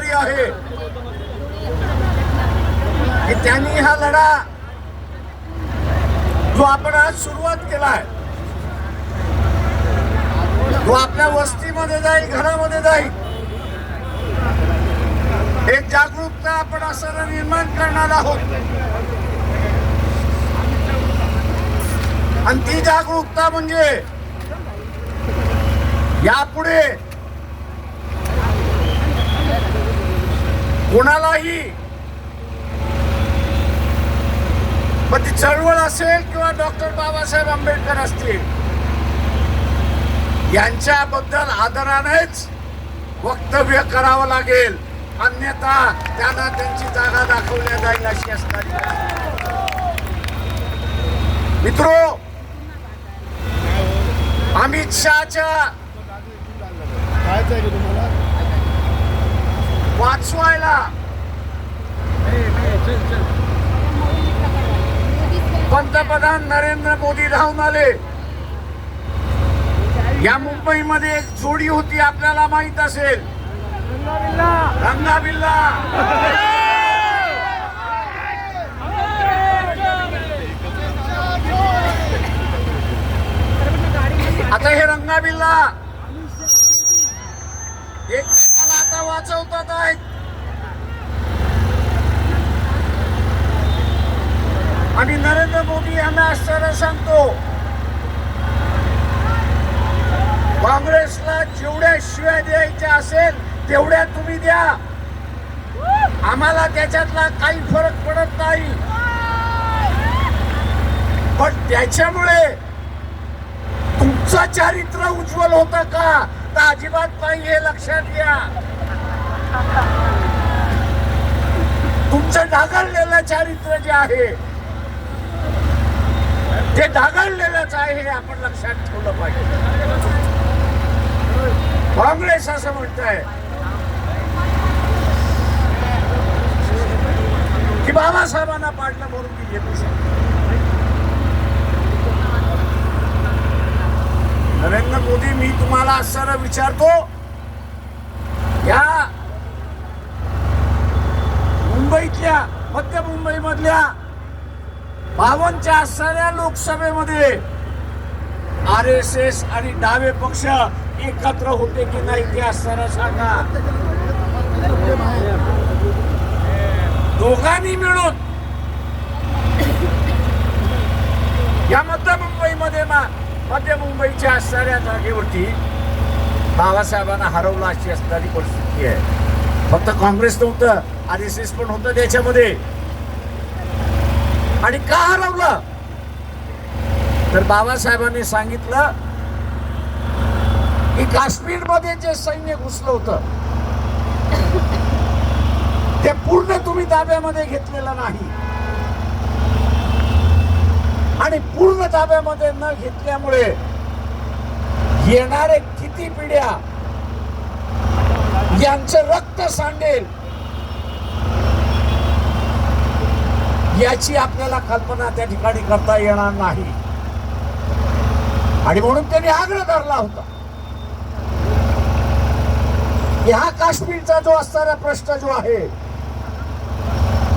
जबाबदारी आहे. की त्यांनी हा लढा जो आपण आज सुरुवात केलाय तो आपल्या वस्तीमध्ये जाईल घरामध्ये जाईल एक जागरूकता आपण असं निर्माण करणार आहोत. आणि ती जागरूकता म्हणजे यापुढे कोणालाही मग ती चळवळ असेल किंवा डॉक्टर बाबासाहेब आंबेडकर असतील यांच्याबद्दल आदरानेच वक्तव्य करावं लागेल. अन्यथा त्यांना त्यांची जागा दाखवल्या जाईल अशी असणारी मित्रो अमित शहाच्या कायच आहे की तुम्हाला वाचवायला पंतप्रधान नरेंद्र मोदी धावून आले. या मुंबईमध्ये एक जोडी होती आपल्याला माहीत असेल. रंगा बिल्ला आता हे रंगा बिल्ला आता वाचवतात आहेत. आणि नरेंद्र मोदी यांना आश्चर्य सांगतो. काँग्रेसला जेवढ्या शिव्या द्यायच्या असेल तेवढ्या तुम्ही द्या. आम्हाला त्याच्यातला काही फरक पडत नाही. पण त्याच्यामुळे तुमचं चारित्र्य उज्ज्वल होतं का? तर अजिबात नाही हे लक्षात घ्या. तुमचं ढागळलेलं चारित्र्य जे आहे ते ढागळलेलंच आहे हे आपण लक्षात ठेवलं पाहिजे. काँग्रेस असं म्हणत आहे की बाबासाहेबांना पाडलं म्हणून मी येतो. शकतो नरेंद्र मोदी मी तुम्हाला असं विचारतो या मुंबईतल्या मध्य मुंबई मधल्या बावनच्या असणाऱ्या लोकसभेमध्ये आर एस एस आणि डावे पक्ष एकत्र होते की नाही ते असताना सांगा. दोघांनी मिळून या मध्य मुंबईमध्ये मध्य मुंबईच्या असणाऱ्या जागेवरती बाबासाहेबांना हरवलं अशी असणारी परिस्थिती आहे. फक्त काँग्रेस नव्हतं आर एस एस पण होतं त्याच्यामध्ये. आणि का हरवलं? तर बाबासाहेबांनी सांगितलं की काश्मीरमध्ये जे सैन्य घुसलं होतं ते पूर्ण तुम्ही ताब्यामध्ये घेतलेलं नाही. आणि पूर्ण ताब्यामध्ये न घेतल्यामुळे येणारे किती पिढ्या यांचं रक्त सांडेल याची आपल्याला कल्पना त्या ठिकाणी करता येणार नाही. आणि म्हणून त्यांनी आग्रह धरला होता. की हा काश्मीरचा जो असणारा प्रश्न जो आहे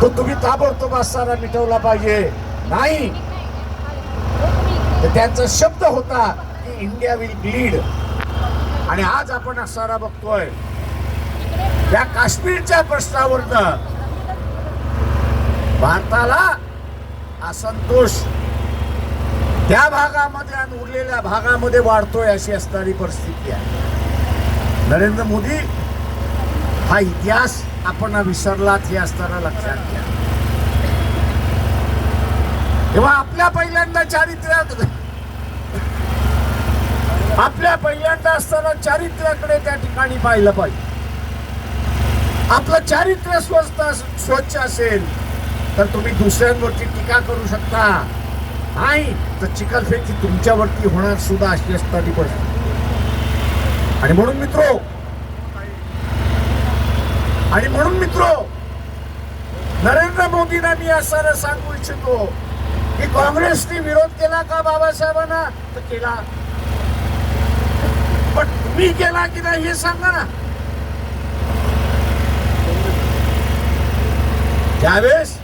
तो तुम्ही ताबडतोब असताना मिटवला पाहिजे. नाही. तर त्यांचा शब्द होता की इंडिया विल लीड आणि आज आपण असणारा बघतोय या काश्मीरच्या प्रश्नावरनं भारताला असंतोष त्या भागामध्ये आणि उरलेल्या भागामध्ये वाढतोय अशी असणारी परिस्थिती आहे. नरेंद्र मोदी हा इतिहास आपण विसरलात हे असताना लक्षात घ्या. तेव्हा आपल्या पहिल्यांदा चारित्र्यात आपल्या पहिल्यांदा असताना चारित्र्याकडे त्या ठिकाणी पाहिलं पाहिजे. आपलं चारित्र्य स्वस्त स्वच्छ असेल. तर तुम्ही दुसऱ्यांवरती टीका करू शकता. नाही तर चिखलफेकी तुमच्यावरती होणार सुद्धा अशी असणारी पण आणि म्हणून मित्रो आणि म्हणून मित्रो नरेंद्र मोदींना मी असं सांगू इच्छितो की काँग्रेसने विरोध केला का बाबासाहेबांना? तर केला. पण तुम्ही केला की नाही हे सांगा ना. त्यावेळेस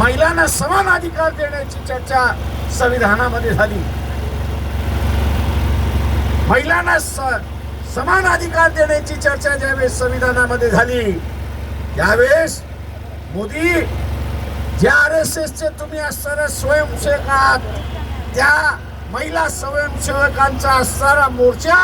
महिलांना समान अधिकार देण्याची चर्चा संविधानामध्ये झाली. महिलांना समान अधिकार देण्याची चर्चा ज्यावेळेस संविधानामध्ये झाली त्यावेळेस मोदी ज्या आर एस एसचे तुम्ही असणाऱ्या स्वयंसेवक आहात त्या महिला स्वयंसेवकांचा असणारा मोर्चा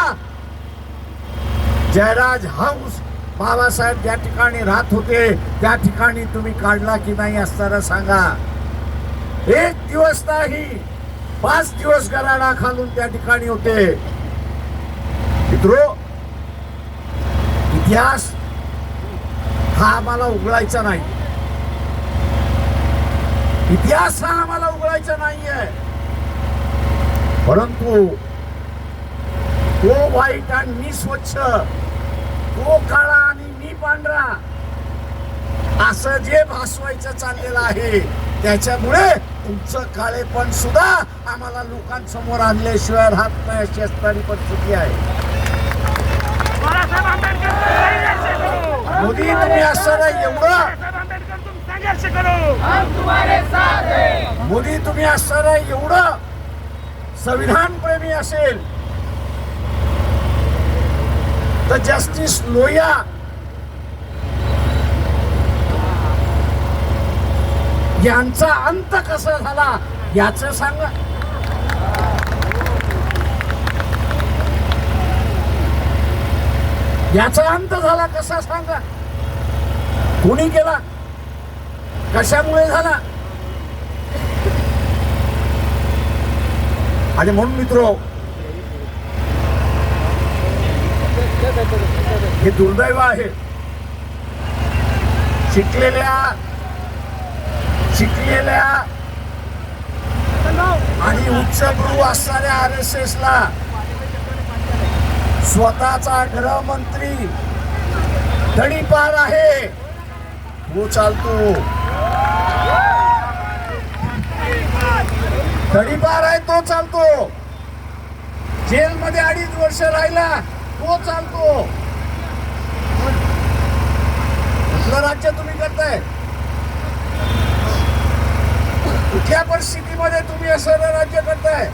जयराज हाऊस बाबासाहेब ज्या ठिकाणी राहत होते त्या ठिकाणी तुम्ही काढला की नाही असताना सांगा. एक दिवस नाही पाच दिवस गराडा खालून त्या ठिकाणी होते. मित्रो इतिहास हा आम्हाला उघडायचा नाही. इतिहास हा आम्हाला उघडायचा नाहीये. परंतु तो वाईट आणि मी स्वच्छ तो काळा आणि मी पांढरा. असं जे भासवायचं चाललेलं आहे त्याच्यामुळे तुमचं काळेपण सुद्धा आम्हाला लोकांसमोर आणल्याशिवाय राहत नाही अशी असणारी परिस्थिती आहे. मोदी तुम्ही एवढं. तुम संघर्ष करो. मोदी तुम्ही असताना एवढं. संविधान प्रेमी असेल तर जस्टिस लोया. यांचा अंत कसा झाला याच सांगा. याचा अंत झाला कसा सांगा. कोणी केला? कशामुळे झाला? आणि म्हणून मित्र हे दुर्दैव आहे. शिकलेल्या शिकलेल्या आणि उच्चभ्रू असणाऱ्या आर एस एस ला स्वतःचा गृहमंत्री तडीपार आहे. तो चालतो. तडीपार आहे तो चालतो. जेलमध्ये अडीच वर्ष राहिला. तो चालतो. कुठलं राज्य तुम्ही करताय. कुठल्या परिस्थितीमध्ये तुम्ही असणारं राज्य करताय?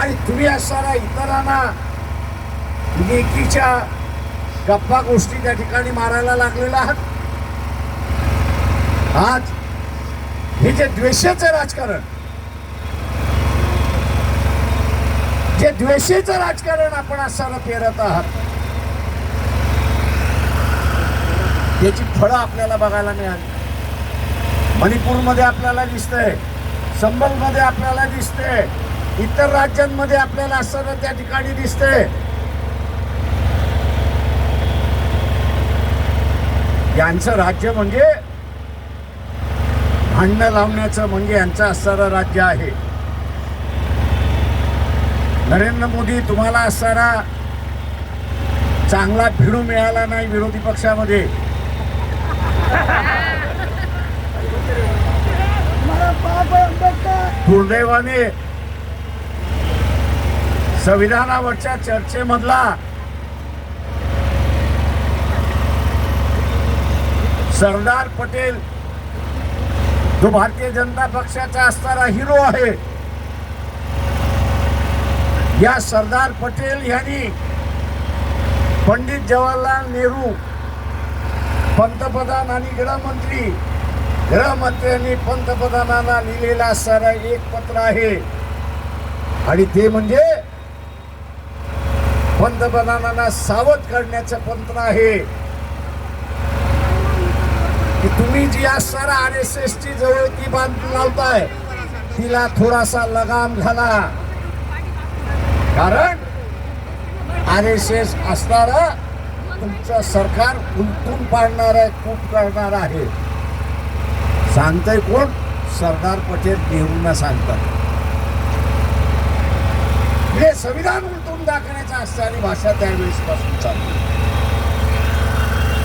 आणि तुम्ही असणारा इतरांना लेकीच्या गप्पा गोष्टी त्या ठिकाणी मारायला लागलेला आहात? आज हे जे द्वेषाचं राजकारण जे द्वेषीचं राजकारण आपण असताना पेरत आहात याची फळं आपल्याला बघायला मिळाली. मणिपूरमध्ये आपल्याला दिसतंय संबलमध्ये आपल्याला दिसतंय इतर राज्यांमध्ये आपल्याला असताना त्या ठिकाणी दिसतंय. यांचं राज्य म्हणजे भांडणं लावण्याचं म्हणजे यांचं असणारं राज्य आहे. नरेंद्र मोदी तुम्हाला असताना चांगला भिडू मिळाला नाही विरोधी पक्षामध्ये. दुर्दैवाने संविधानावरच्या चर्चेमधला सरदार पटेल जो भारतीय जनता पक्षाचा असणारा हिरो आहे. या सरदार पटेल यांनी पंडित जवाहरलाल नेहरू पंतप्रधान आणि गृहमंत्री गृहमंत्र्यांनी पंतप्रधानांना लिहिलेला सारा एक पत्र आहे. आणि ते म्हणजे पंतप्रधानांना सावध करण्याचं पत्र आहे. की तुम्ही जी असणारा आर एस एस ची जवळकी बांध लावताय तिला थोडासा लगाम घाला कारण आर एस एस असणारा तुमचं सरकार उलटून पाडणार आहे खूप करणार आहे. सांगतंय कोण? सरदार पटेल नेहरूंना सांगतात. हे संविधान उलटून दाखवण्याचा आणि भाषा त्यावेळेस पासून चालू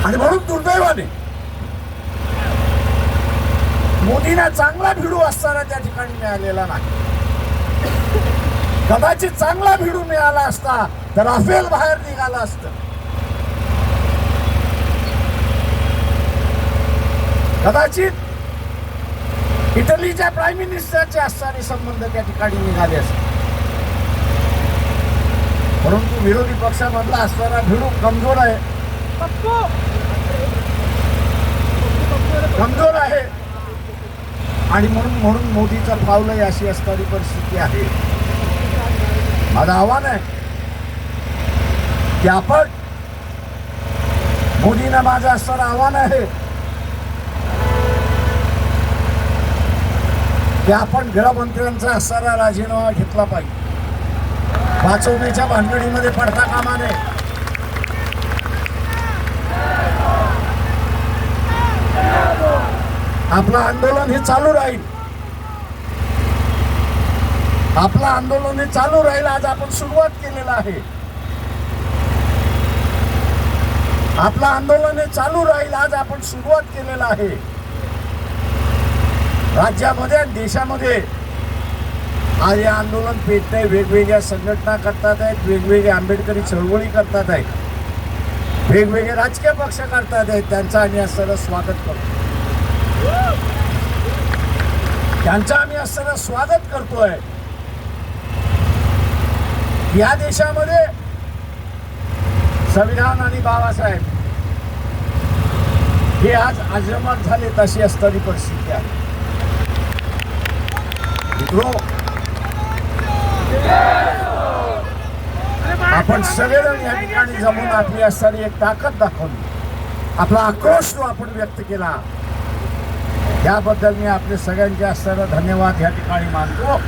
आणि म्हणून दुर्दैवाने मोदींना चांगला भिडू असताना त्या ठिकाणी मिळालेला नाही. कदाचित चांगला भिडू मिळाला असता तर राफेल बाहेर निघाला असत. कदाचित इटलीच्या प्राईम मिनिस्टरचे असताना संबंध त्या ठिकाणी निघाले असते. परंतु विरोधी पक्षामधला असणारा भिडू कमजोर आहे. कमजोर आहे. आणि म्हणून म्हणून मोदीचं पावलं अशी असणारी परिस्थिती आहे. माझं आव्हान आहे की आपण मोदींना माझं असणारं आव्हान आहे की आपण गृहमंत्र्यांचा असणारा राजीनामा घेतला पाहिजे. वाचवण्याच्या भानगडीमध्ये पडता कामा नये. आपलं आंदोलन हे चालू राहील. आपलं आंदोलन हे चालू राहील आज आपण सुरुवात केलेलं आहे. आपलं आंदोलन हे चालू राहील आज आपण सुरुवात केलेलं आहे. राज्यामध्ये आणि देशामध्ये आज हे आंदोलन पेटत आहे वेगवेगळ्या संघटना करतात आहेत वेगवेगळ्या आंबेडकरी चळवळी करतात आहेत वेगवेगळे राजकीय पक्ष करतात आहेत त्यांचं आम्ही असताना स्वागत करतो. त्यांचं आम्ही असताना स्वागत करतोय. या देशामध्ये संविधान आणि बाबासाहेब हे आज आश्रमात झाले तशी असणारी परिस्थिती आहे. मित्रो आपण सगळेजण या ठिकाणी जमून आपली असणारी एक ताकद दाखवली. आपला आक्रोश जो आपण व्यक्त केला याबद्दल मी आपले सगळ्यांचे असणारा धन्यवाद या ठिकाणी मानतो.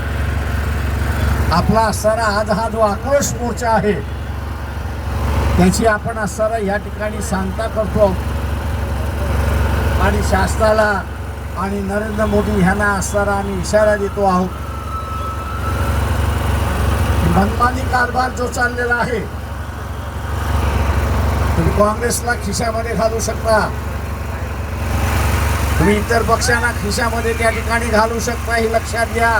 आपला असणारा आज हा जो आक्रोश मोर्चा आहे त्याची आपण असणारा या ठिकाणी सांगता करतो. आणि शासनाला आणि नरेंद्र मोदी ह्यांना असणारा आम्ही इशारा देतो आहोत. मनमानी कारभार जो चाललेला आहे तुम्ही काँग्रेसला खिशामध्ये घालू शकता. तुम्ही इतर पक्षांना खिशामध्ये त्या ठिकाणी घालू शकता हे लक्षात घ्या.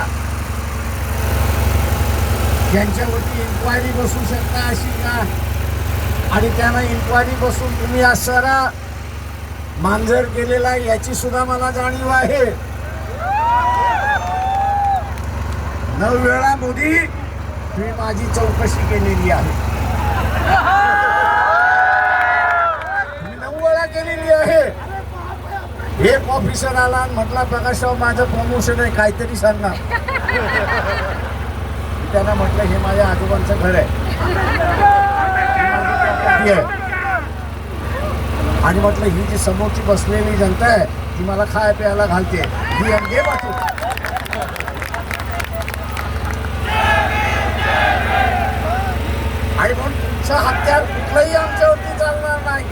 यांच्यावरती इन्क्वायरी बसू शकता अशी का? आणि त्यांना इन्क्वायरी बसून तुम्ही असणारा मांजर केलेला आहे याची सुद्धा मला जाणीव आहे. नऊ वेळा मोदी तुम्ही माझी चौकशी केलेली आहे. मी नऊ वेळा केलेली आहे. एक ऑफिसर आला आणि म्हटला प्रकाशराव माझं प्रमोशन आहे काहीतरी सांगा. त्यांना म्हटलं हे माझ्या आजोबांचं घर आहे. आणि म्हटलं ही जी समोरची बसलेली जनता आहे ती मला खाय प्यायला घालते. ही अंगे वाचू आणि म्हणून तुमचं हत्यार कुठलंही आमच्यावरती चालणार नाही.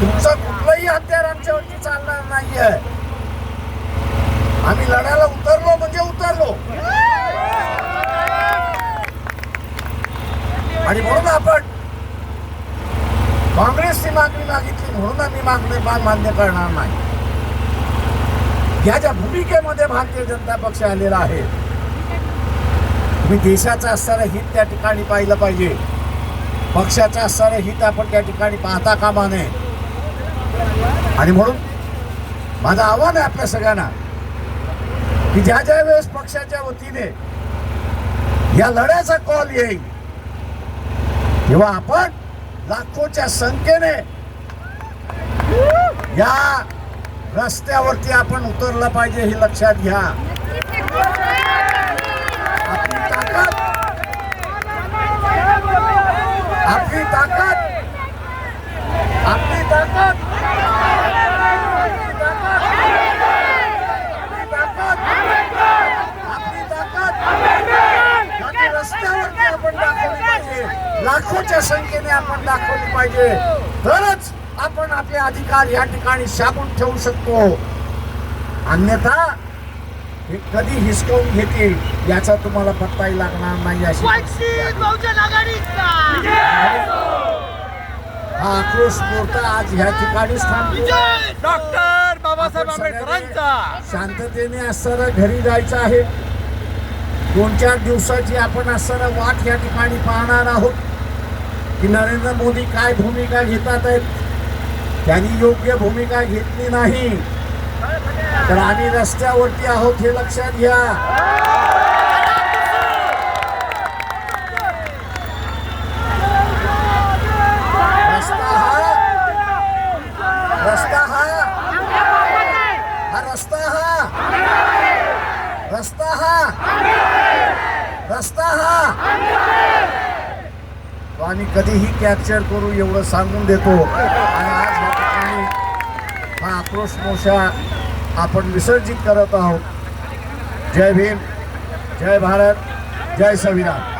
तुमचं कुठलंही हत्यार आमच्यावरती चालणार नाहीये. आम्ही लढायला उतरलो म्हणजे उतरलो. आणि म्हणून आपण काँग्रेसची मागणी मागितली म्हणून आम्ही मागणी मान्य करणार नाही. या ज्या भूमिकेमध्ये भारतीय जनता पक्ष आलेला आहे तुम्ही देशाचं असणारं हित त्या ठिकाणी पाहिलं पाहिजे. पक्षाचं असणारं हित आपण त्या ठिकाणी पाहता कामा नये. आणि म्हणून माझं आव्हान आहे आपल्या सगळ्यांना की ज्या ज्या वेळेस पक्षाच्या वतीने या लढ्याचा कॉल येईल तेव्हा आपण लाखोच्या संख्येने या रस्त्यावरती आपण उतरलं पाहिजे हे लक्षात घ्या. आपली ताकद आपली ताकद आपली ताकद आपली ताकद आपली ताकद आपली ताकद बाकी रस्त्यावरती आपण दाखवली पाहिजे लाखोच्या संख्येने आपण दाखवली पाहिजे तरच आपण आपले अधिकार या ठिकाणी शाबून ठेवू शकतो. अन्यथा हे कधी हिसकावून घेतील याचा तुम्हाला पत्ताही लागणार नाही अशी हा आक्रोश मोर्चा आज ह्या थांबतो. डॉक्टर बाबासाहेब आंबेडकरांचा! शांततेने असताना घरी जायचं आहे. दोन चार दिवसाची आपण असताना वाट या ठिकाणी पाहणार आहोत की नरेंद्र मोदी काय भूमिका घेतात आहेत. त्यांनी योग्य भूमिका घेतली नाही. तर आम्ही रस्त्यावरती आहोत हे लक्षात घ्या. रस्ता हा रस्ता हा हा रस्ता हा रस्ता हा रस्ता हा. आम्ही कधीही कॅप्चर करू एवढं सांगून देतो. हा आपण विसर्जित करत आहोत. जय भीम जय भारत जय संविधान.